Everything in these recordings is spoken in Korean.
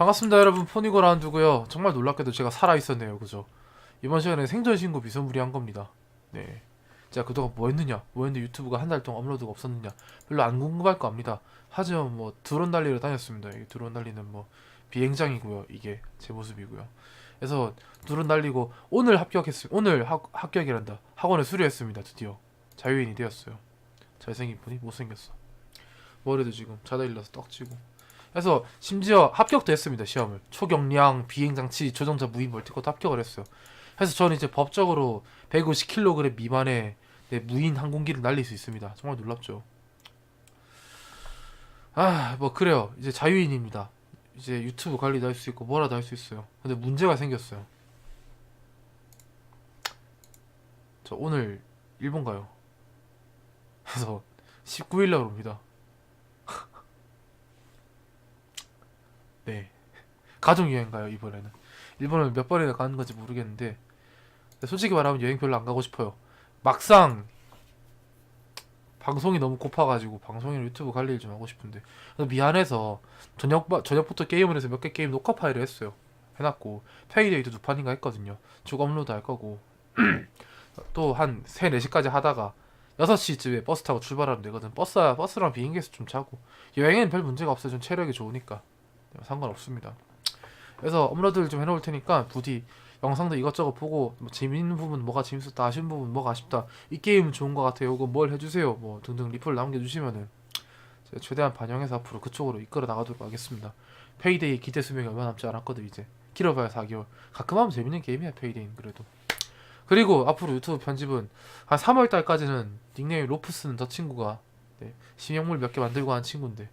반갑습니다 여러분. 포니고 라운드고요. 정말 놀랍게도 제가 살아있었네요. 그죠? 이번 시간에 생존 신고 비선무리한 겁니다. 네. 제가 그동안 뭐 했느냐? 뭐 했는데 유튜브가 한 달 동안 업로드가 없었느냐? 별로 안 궁금할 거 압니다. 하지만 뭐 드론 달리러 다녔습니다. 이게 드론 달리는 뭐 비행장이고요. 이게 제 모습이고요. 그래서 드론 달리고 오늘 합격했습니다 오늘 학, 합격이란다. 학원에 수료했습니다 드디어. 자유인이 되었어요. 잘생긴 분이 못생겼어. 머리도 지금 자다 일어서 떡지고 그래서 심지어 합격도 했습니다 시험을. 초경량 비행장치 조종자 무인 멀티컷 합격을 했어요. 그래서 저는 이제 법적으로 150kg 미만의 네, 무인 항공기를 날릴 수 있습니다. 정말 놀랍죠. 아 뭐 그래요. 이제 자유인입니다. 이제 유튜브 관리도 할 수 있고 뭐라도 할 수 있어요. 근데 문제가 생겼어요. 저 오늘 일본 가요. 그래서 19일 날 옵니다 네. 가족 여행 가요 이번에는. 일본을 몇 번이나 가는 건지 모르겠는데 근데 솔직히 말하면 여행 별로 안 가고 싶어요. 막상 방송이 너무 고파가지고 방송이나 유튜브 관리를 좀 하고 싶은데 미안해서 저녁 저녁부터 게임을 해서 몇 개 게임 녹화 파일을 했어요. 해놨고 페이데이도 두 판인가 했거든요. 쭉 업로드 할 거고 또 한 3, 4시까지 하다가 6시쯤에 버스 타고 출발하면 되거든. 버스, 버스랑 비행기에서 좀 자고 여행에는 별 문제가 없어요. 전 체력이 좋으니까. 네, 상관없습니다. 그래서 업로드를 좀 해놓을 테니까 부디 영상도 이것저것 보고 뭐 재밌는 부분 뭐가 재밌었다 아쉬운 부분 뭐가 아쉽다 이 게임은 좋은 것 같아요. 이거 뭘 해주세요. 뭐 등등 리플 남겨주시면은 제가 최대한 반영해서 앞으로 그쪽으로 이끌어 나가도록 하겠습니다. 페이데이 기대 수명이 얼마 남지 않았거든 이제. 길어봐야 4개월. 가끔 하면 재밌는 게임이야 페이데이는 그래도. 그리고 앞으로 유튜브 편집은 한 3월 달까지는 닉네임 로프 스는 저 친구가 네, 심형물 몇 개 만들고 한 친구인데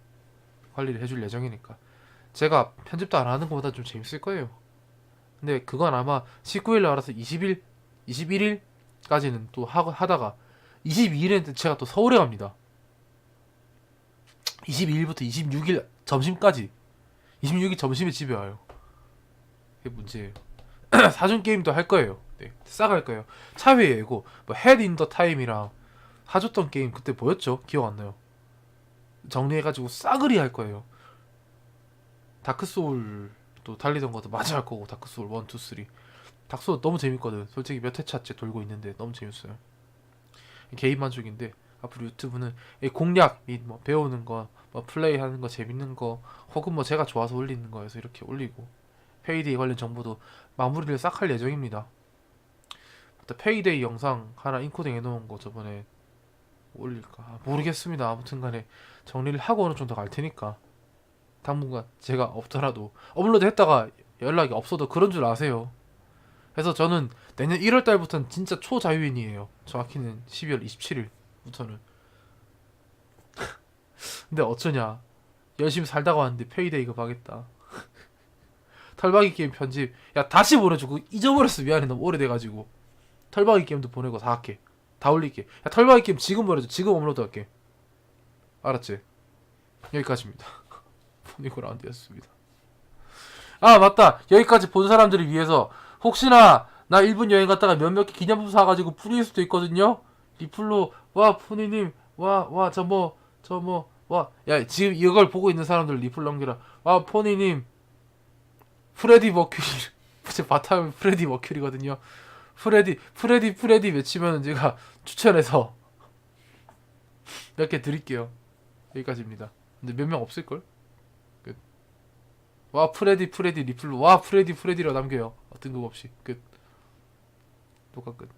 관리를 해줄 예정이니까 제가 편집도 안 하는 것보다 좀 재밌을 거예요. 근데 그건 아마 19일 날 알아서 20일, 21일까지는 또 하, 하다가 22일에는 제가 또 서울에 갑니다. 22일부터 26일 점심까지 26일 점심에 집에 와요. 그게 문제예요. 사준 게임도 할 거예요. 네, 싹할 거예요. 차회 예고 뭐 헤드 인더 타임이랑 하줬던 게임 그때 뭐였죠? 기억 안 나요. 정리해가지고 싸그리 할 거예요. 다크 소울도 달리던 것도 마저 할 거고 다크 소울 1, 2, 3 다크 소울 너무 재밌거든. 솔직히 몇 회차째 돌고 있는데 너무 재밌어요. 개인 만족인데 앞으로 유튜브는 이 공략 및 뭐 배우는 거, 뭐 플레이하는 거 재밌는 거 혹은 뭐 제가 좋아서 올리는 거에서 이렇게 올리고 페이데이 관련 정보도 마무리를 싹 할 예정입니다. 또 페이데이 영상 하나 인코딩 해놓은 거 저번에 올릴까? 아, 모르겠습니다. 아무튼간에 정리를 하고 어느 정도 갈 테니까 당분간 제가 없더라도 업로드 했다가 연락이 없어도 그런 줄 아세요. 그래서 저는 내년 1월 달부터는 진짜 초자유인이에요. 정확히는 12월 27일부터는. 근데 어쩌냐. 열심히 살다가 왔는데 페이데이가 가겠다. 털박이 게임 편집. 야 다시. 그거 잊어버렸어. 미안해. 너무 오래돼가지고. 털박이 게임도 보내고 다 할게. 다 올릴게. 야 털박이 게임 지금 보내줘. 지금 업로드 할게. 알았지? 여기까지입니다. 포니고 라운드였습니다. 아 맞다 여기까지 본 사람들을 위해서 혹시나 나 일본 여행 갔다가 몇몇 개 기념품 사가지고 뿌릴 수도 있거든요. 리플로 와 포니님 와 와 저 뭐 저 뭐 와 야 지금 이걸 보고 있는 사람들 리플 넘기라 와 포니님 프레디 머큐리 제 바탕 프레디 머큐리거든요. 프레디 프레디 프레디 외치면 제가 추천해서 몇 개 드릴게요. 여기까지입니다. 근데 몇 명 없을걸? 와 프레디 프레디 리플로 와 프레디 프레디라 남겨요. 뜬금없이. 끝. 녹화 끝